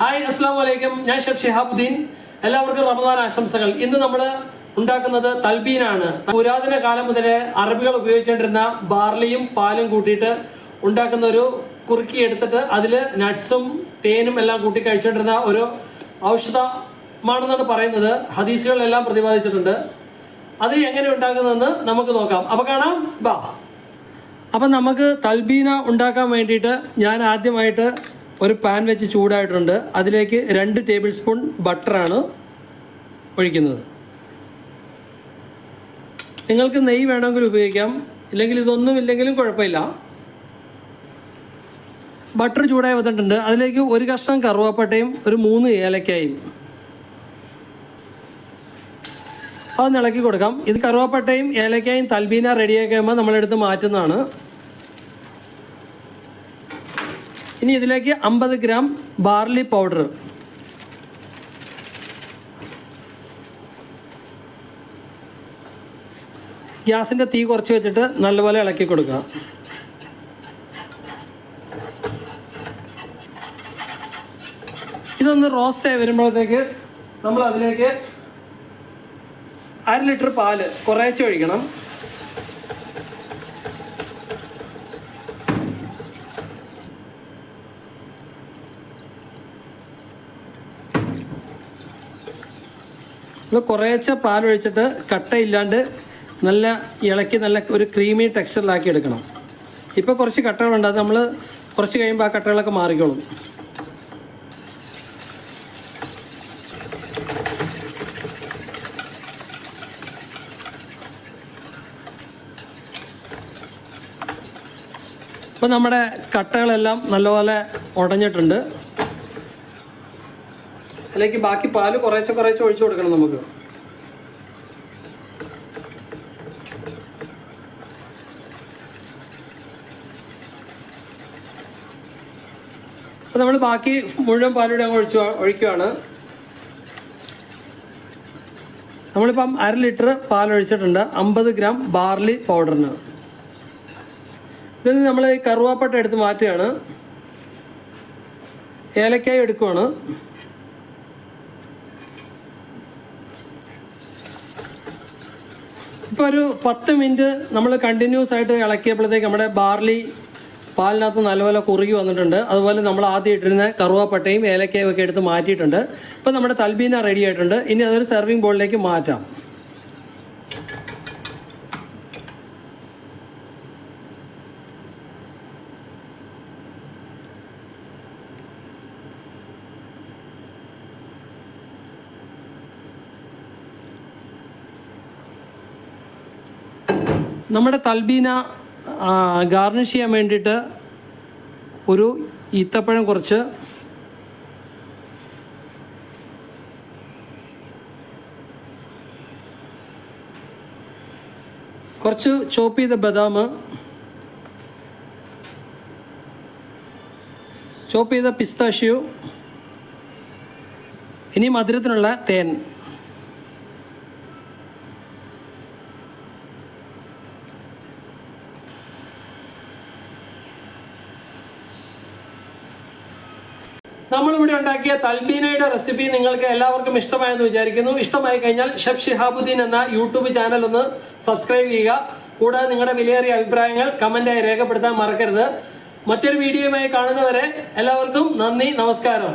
Hi അസ്സാം വലൈക്കും ഞാൻ ഷെഫ് ഷിഹാബുദ്ദീൻ. എല്ലാവർക്കും റമദാൻ ആശംസകൾ. ഇന്ന് നമ്മൾ ഉണ്ടാക്കുന്നത് തൽബീനാണ്. പുരാതന കാലം മുതലേ അറബികൾ ഉപയോഗിച്ചുകൊണ്ടിരുന്ന ബാർലിയും പാലും കൂട്ടിയിട്ട് ഉണ്ടാക്കുന്ന ഒരു കുറുക്കി എടുത്തിട്ട് അതിൽ നട്ട്സും തേനും എല്ലാം കൂട്ടി കഴിച്ചുകൊണ്ടിരുന്ന ഒരു ഔഷധമാണെന്നാണ് പറയുന്നത്. ഹദീസുകളിലെല്ലാം പ്രതിപാദിച്ചിട്ടുണ്ട്. അത് എങ്ങനെ ഉണ്ടാക്കുന്നതെന്ന് നമുക്ക് നോക്കാം. അപ്പോൾ കാണാം. ബാ. അപ്പം നമുക്ക് തൽബീന ഉണ്ടാക്കാൻ വേണ്ടിയിട്ട് ഞാൻ ആദ്യമായിട്ട് ഒരു പാൻ വെച്ച് ചൂടായിട്ടുണ്ട്. അതിലേക്ക് രണ്ട് ടേബിൾ സ്പൂൺ ബട്ടറാണ് ഒഴിക്കുന്നത്. നിങ്ങൾക്ക് നെയ്യ് വേണമെങ്കിൽ ഉപയോഗിക്കാം. ഇല്ലെങ്കിൽ ഇതൊന്നും ഇല്ലെങ്കിലും കുഴപ്പമില്ല. ബട്ടർ ചൂടായി വന്നിട്ടുണ്ട്. അതിലേക്ക് ഒരു കഷ്ണം കറുവാപ്പട്ടയും ഒരു മൂന്ന് ഏലക്കായും അത് ഇളക്കി കൊടുക്കാം. ഇത് കറുവാപ്പട്ടയും ഏലക്കായും തൽബീന റെഡിയാക്കി കഴിയുമ്പോൾ നമ്മളെടുത്ത് മാറ്റുന്നതാണ്. ഇനി ഇതിലേക്ക് അമ്പത് ഗ്രാം ബാർലി പൗഡർ. ഗ്യാസിന്റെ തീ കുറച്ച് വെച്ചിട്ട് നല്ലപോലെ ഇളക്കി കൊടുക്കുക. ഇതൊന്ന് റോസ്റ്റ് ആയി വരുമ്പോഴത്തേക്ക് നമ്മൾ അതിലേക്ക് അര ലിറ്റർ പാൽ കുറേശ്ശെ ഒഴിക്കണം. നമ്മൾ കുറേശ്ശെ പാൽ ഒഴിച്ചിട്ട് കട്ടയില്ലാണ്ട് നല്ല ഇളക്കി നല്ല ഒരു ക്രീമി ടെക്സ്ചറിലാക്കി എടുക്കണം. ഇപ്പോൾ കുറച്ച് കട്ടകളുണ്ട് അത് നമ്മൾ കുറച്ച് കഴിയുമ്പോൾ ആ കട്ടകളൊക്കെ മാറിക്കോളും. ഇപ്പോൾ നമ്മുടെ കട്ടകളെല്ലാം നല്ലപോലെ ഉടഞ്ഞിട്ടുണ്ട്. അതിലേക്ക് ബാക്കി പാൽ കുറേശ്ശെ കുറേശ്ശെ ഒഴിച്ചു കൊടുക്കണം നമുക്ക്. അപ്പോൾ നമ്മൾ ബാക്കി മുഴുവൻ പാലൂടെ അങ്ങ് ഒഴിച്ചു ഒഴിക്കുകയാണ് നമ്മളിപ്പം അര ലിറ്റർ പാൽ ഒഴിച്ചിട്ടുണ്ട് അമ്പത് ഗ്രാം ബാർലി പൗഡറിന്. ഇതിൽ നമ്മൾ കറുവാപ്പട്ട എടുത്ത് മാറ്റുകയാണ്. ഏലക്കായ എടുക്കുവാണ്. ഇപ്പോൾ ഒരു പത്ത് മിനിറ്റ് നമ്മൾ കണ്ടിന്യൂസ് ആയിട്ട് ഇളക്കിയപ്പോഴത്തേക്ക് നമ്മുടെ ബാർലി പാലിനകത്ത് നല്ലപോലെ കുറുകി വന്നിട്ടുണ്ട്. അതുപോലെ നമ്മൾ ആദ്യം ഇട്ടിരുന്ന കറുവാപ്പട്ടയും ഏലക്കയും ഒക്കെ എടുത്ത് മാറ്റിയിട്ടുണ്ട്. ഇപ്പോൾ നമ്മുടെ തൽബീന റെഡി ആയിട്ടുണ്ട്. ഇനി അതൊരു സെർവിങ് ബോളിലേക്ക് മാറ്റാം. നമ്മുടെ തൽബീന ഗാർണിഷ് ചെയ്യാൻ വേണ്ടിയിട്ട് ഒരു ഈത്തപ്പഴം കുറച്ച് കുറച്ച് ചോപ്പ് ചെയ്ത ബദാം ചോപ്പ് ചെയ്ത പിസ്താഷ്യൂ ഇനി മധുരത്തിനുള്ള തേൻ. നമ്മളിവിടെ ഉണ്ടാക്കിയ തൽബീനയുടെ റെസിപ്പി നിങ്ങൾക്ക് എല്ലാവർക്കും ഇഷ്ടമായെന്ന് വിചാരിക്കുന്നു. ഇഷ്ടമായി കഴിഞ്ഞാൽ ഷെഫ് ഷിഹാബുദ്ദീൻ എന്ന യൂട്യൂബ് ചാനൽ ഒന്ന് സബ്സ്ക്രൈബ് ചെയ്യുക. കൂടാതെ നിങ്ങളുടെ വിലയേറിയ അഭിപ്രായങ്ങൾ കമന്റായി രേഖപ്പെടുത്താൻ മറക്കരുത്. മറ്റൊരു വീഡിയോയുമായി കാണുന്നവരെ എല്ലാവർക്കും നന്ദി നമസ്കാരം.